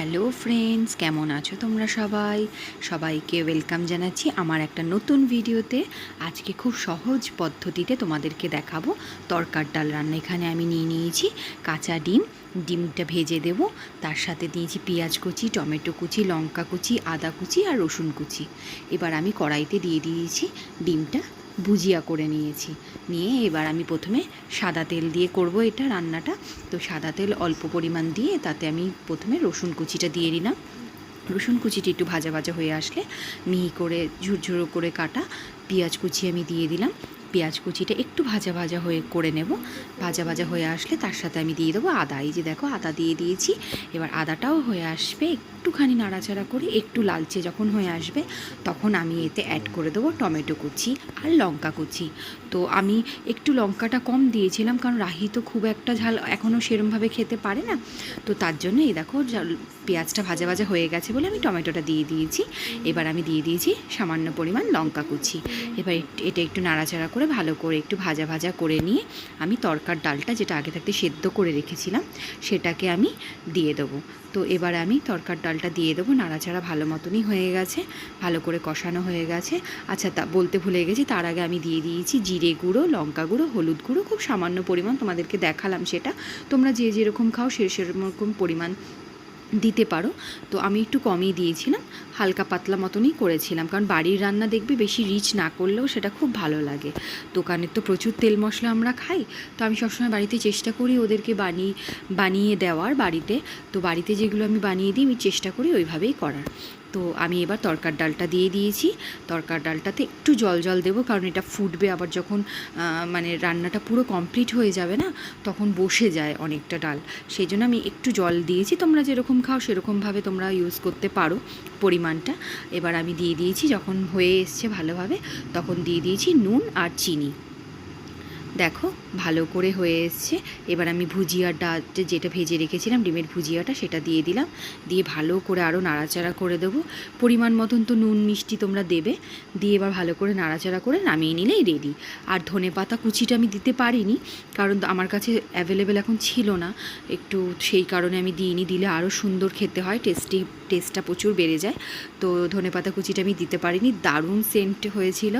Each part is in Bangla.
হ্যালো ফ্রেন্ডস কেমন আছো তোমরা সবাই? সবাইকে ওয়েলকাম জানাচ্ছি আমার একটা নতুন ভিডিওতে আজকে খুব সহজ পদ্ধতিতে তোমাদেরকে দেখাবো। তরকার ডাল রান্না এখানে আমি নিয়ে নিয়েছি। কাঁচা ডিম, ডিমটা ভেজে দেব। তার সাথে দিয়েছি পেঁয়াজ কুচি, টমেটো কুচি, লঙ্কা কুচি, আদা কুচি আর রসুন কুচি। এবার আমি কড়াইতে দিয়ে দিয়েছি ডিমটা। ভুজিয়া করে নিয়েছি। নিয়ে এবার আমি প্রথমে সাদা তেল দিয়ে করব এটা রান্নাটা। তো সাদা তেল অল্প পরিমাণ দিয়ে তাতে আমি প্রথমে রসুন কুচিটা দিয়ে দিলাম। রসুন কুচিটি একটু ভাজা ভাজা হয়ে আসলে মিহি করে ঝুরঝুরো করে কাটা। পেঁয়াজ কুচি আমি দিয়ে দিলাম। পেঁয়াজ কুচিটা একটু ভাজা ভাজা হয়ে করে নেব। ভাজা ভাজা হয়ে আসলে তার সাথে আমি দিয়ে দেবো আদা। এই যে দেখো, আদা দিয়ে দিয়েছি। এবার আদাটাও হয়ে আসবে একটুখানি নাড়াচাড়া করে, একটু লালচে যখন হয়ে আসবে তখন আমি এতে অ্যাড করে দেবো টমেটো কুচি আর লঙ্কা কুচি। তো আমি একটু লঙ্কাটা কম দিয়েছিলাম কারণ রাহি তো খুব একটা ঝাল এখনও সেরমভাবে খেতে পারে না। তো তার জন্য এই দেখো পেঁয়াজটা ভাজা ভাজা হয়ে গেছে বলে আমি টমেটোটা দিয়ে দিয়েছি। এবার আমি দিয়ে দিয়েছি সামান্য পরিমাণ লঙ্কা কুচি। এবার এটা একটু নাড়াচাড়া করে ভালো করে একটু ভাজা ভাজা করে নিয়ে আমি তরকার ডালটা যেটা আগে থাকতে সেদ্ধ করে রেখেছিলাম, সেটাকে আমি দিয়ে দেবো। তো এবার আমি তরকার ডালটা দিয়ে দেবো, নাড়াচাড়া ভালো মতনই হয়ে গেছে, ভালো করে কষানো হয়ে গেছে। আচ্ছা তা বলতে ভুলে গেছি, তার আগে আমি দিয়ে দিয়েছি জিরে গুঁড়ো, লঙ্কা গুঁড়ো, হলুদ গুঁড়ো, খুব সামান্য পরিমাণ তোমাদেরকে দেখালাম সেটা। তোমরা যে যেরকম খাও সে সেরকম পরিমাণ দিতে পারো। তো আমি একটু কমই দিয়েছিলাম, হালকা পাতলা মতনই করেছিলাম। কারণ বাড়ির রান্না দেখবে বেশি রিচ না করলেও সেটা খুব ভালো লাগে। দোকানের তো প্রচুর তেল মশলা আমরা খাই, তো আমি সবসময় বাড়িতে চেষ্টা করি ওদেরকে বানিয়ে বানিয়ে দেওয়ার বাড়িতে। তো বাড়িতে যেগুলো আমি বানিয়ে দিই, আমি চেষ্টা করি ওইভাবেই করার। তো আমি এবার তরকার ডালটা দিয়ে দিয়েছি। তরকার ডালটাতে একটু জল জল দেবো কারণ এটা ফুটবে আবার যখন মানে রান্নাটা পুরো কমপ্লিট হয়ে যাবে না, তখন বসে যায় অনেকটা ডাল। সেই জন্য আমি একটু জল দিয়েছি। তোমরা যেরকম খাও সেরকমভাবে তোমরা ইউজ করতে পারো পরিমাণটা। এবার আমি দিয়ে দিয়েছি যখন হয়ে এসছে ভালোভাবে, তখন দিয়ে দিয়েছি নুন আর চিনি। দেখো, ভালো করে হয়ে এসছে। এবার আমি ভুজিয়াটা যেটা ভেজে রেখেছিলাম, ডিমের ভুজিয়াটা, সেটা দিয়ে দিলাম। দিয়ে ভালো করে আরও নাড়াচাড়া করে দেবো। পরিমাণ মতন তো নুন, মিষ্টি তোমরা দেবে। দিয়ে এবার ভালো করে নাড়াচাড়া করে নামিয়ে নিলেই রেডি আর ধনে পাতা কুচিটা আমি দিতে পারিনি, কারণ আমার কাছে অ্যাভেলেবেল এখন ছিল না। একটু সেই কারণে আমি দিইনি। দিলে আরও সুন্দর খেতে হয় টেস্টি টেস্টটা প্রচুর বেড়ে যায়। তো ধনে পাতা কুচিটা আমি দিতে পারিনি, দারুণ সেন্ট হয়েছিল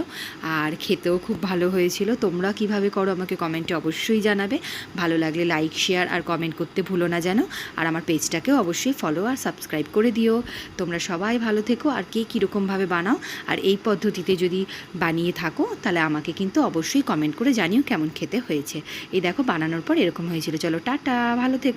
আর খেতেও খুব ভালো হয়েছিল। তোমরা কীভাবে করো আমাকে কমেন্টে অবশ্যই জানাবে। ভালো লাগলে লাইক শেয়ার আর কমেন্ট করতে ভুলো না যেন। আর আমার পেজটাকেও অবশ্যই ফলো আর সাবস্ক্রাইব করে দিও। তোমরা সবাই ভালো থেকো আর কে কীরকমভাবে বানাও। আর এই পদ্ধতিতে যদি বানিয়ে থাকো, তাহলে আমাকে কিন্তু অবশ্যই কমেন্ট করে জানিও কেমন খেতে হয়েছে। এই দেখো, বানানোর পর এরকম হয়েছিল। চলো, টাটা, ভালো থেকো।